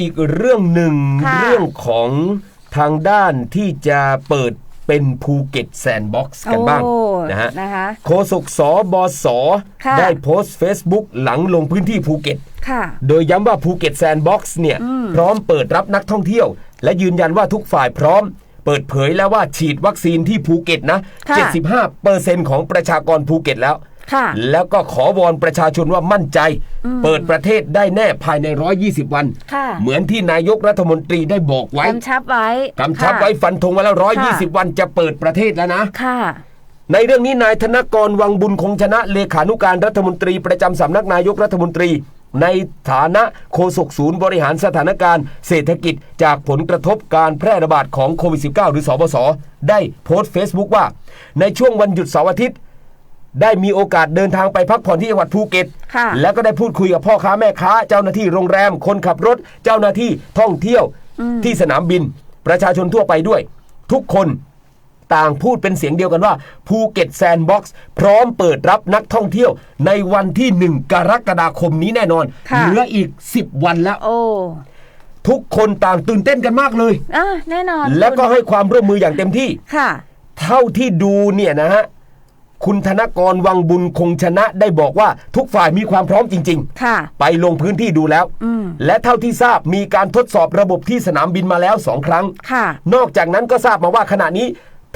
อีกเรื่องหนึ่งค่ะเรื่องของทางด้านที่จะเปิดเป็นภูเก็ตแซนด์บ็อกซ์กันบ้างโอ้นะฮะนะคะโฆษกสบสค่ะ ได้โพสต์ Facebook หลังลงพื้นที่ภูเก็ต ค่ะ โดยย้ำว่าภูเก็ตแซนด์บ็อกซ์เนี่ยอืมพร้อมเปิดรับนักท่องเที่ยว และยืนยันว่าทุกฝ่ายพร้อม เปิดเผยแล้วว่าฉีดวัคซีนที่ภูเก็ตนะ ค่ะ 75เปอร์เซ็นต์ของประชากรภูเก็ตแล้ว ค่ะ แล้วก็ขอวอนประชาชนว่ามั่นใจ เปิดประเทศได้แน่ภายใน 120 วันค่ะเหมือนที่นายกรัฐมนตรีได้บอกไว้กำชับไว้กำชับค่ะไว้ฟันธงมาแล้วค่ะ120 วันจะเปิดประเทศแล้วนะค่ะในเรื่องนี้นายธนกรวังบุญคงชนะเลขานุการรัฐมนตรีประจำสำนักนายกรัฐมนตรี ในฐานะโฆษกศูนย์บริหารสถานการณ์เศรษฐกิจจากผลกระทบการแพร่ระบาดของโควิด -19 หรือสบสได้โพสต์เฟซบุ๊กว่า ในช่วงวันหยุดเสาร์อาทิตย์ ได้มีโอกาสเดินทางไปพักผ่อนที่จังหวัดภูเก็ต ค่ะ แล้วก็ได้พูดคุยกับพ่อค้าแม่ค้า เจ้าหน้าที่โรงแรม คนขับรถ เจ้าหน้าที่ท่องเที่ยวที่สนามบิน ประชาชนทั่วไปด้วย ทุกคนต่างพูดเป็นเสียงเดียวกันว่าภูเก็ตแซนด์บ็อกซ์พร้อมเปิดรับนักท่องเที่ยว ในวันที่ 1 กรกฎาคมนี้แน่นอนค่ะ เหลืออีก 10 วันแล้ว โอ้ทุกคนต่างตื่นเต้นกันมากเลย อะแน่นอนแล้วก็ให้ความร่วมมืออย่างเต็มที่ ค่ะ เท่าที่ดูเนี่ยนะฮะ คุณธนกรวังบุญคงชนะได้บอกว่าทุกฝ่ายมีความพร้อมจริง ค่ะ ๆ ไปลงพื้นที่ดูแล้ว อืม และเท่าที่ทราบมีการทดสอบระบบที่สนามบินมาแล้วสองครั้ง ค่ะ นอกจากนั้นก็ทราบมาว่าขณะนี้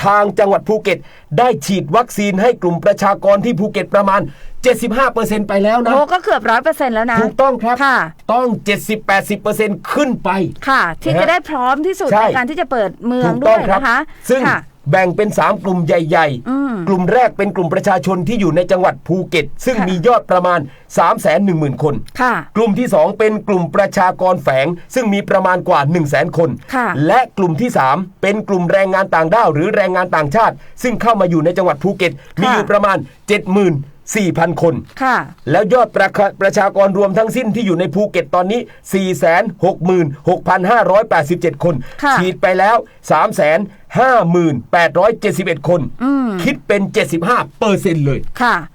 ทางจังหวัดภูเก็ต ได้ฉีดวัคซีนให้กลุ่มประชากรที่ภูเก็ตประมาณ 75%ไปแล้วนะ โอ้ก็เกือบร้อยเปอร์เซ็นต์แล้วนะ ถูกต้องครับ ค่ะ ต้อง 70-80%ขึ้นไป ค่ะ ที่นะฮะ จะได้พร้อมที่สุดใช่ในการที่จะเปิดเมืองถูกด้ต้วองยครับ นะคะซึ่งค่ะ แบ่งเป็น 3 กลุ่มใหญ่ อืมกลุ่มแรกเป็นกลุ่มประชาชนที่อยู่ในจังหวัดภูเก็ต ซึ่งค่ะ มียอดประมาณ 3 1 0 0 0 0 คน ค่ะ กลุ่มที่ 2 เป็นกลุ่มประชากรแฝง ซึ่งมีประมาณกว่า 1 0 0 0 0แคน ค่ะ และกลุ่มที่ 3 เป็นกลุ่มแรงงานต่างด้าวหรือแรงงานต่างชาติ ซึ่งเข้ามาอยู่ในจังหวัดภูเก็ต มีอยู่ประมาณ 74,000 คน ค่ะ แล้วยอดประชาประชากรรวมทั้งสิ้นที่อยู่ในภูเก็ตตอนนี้ 466,587 คน ค่ะฉีดไปแล้ว 358,711คน อืม คิดเป็น 75เปอร์เซ็นต์เลย ค่ะ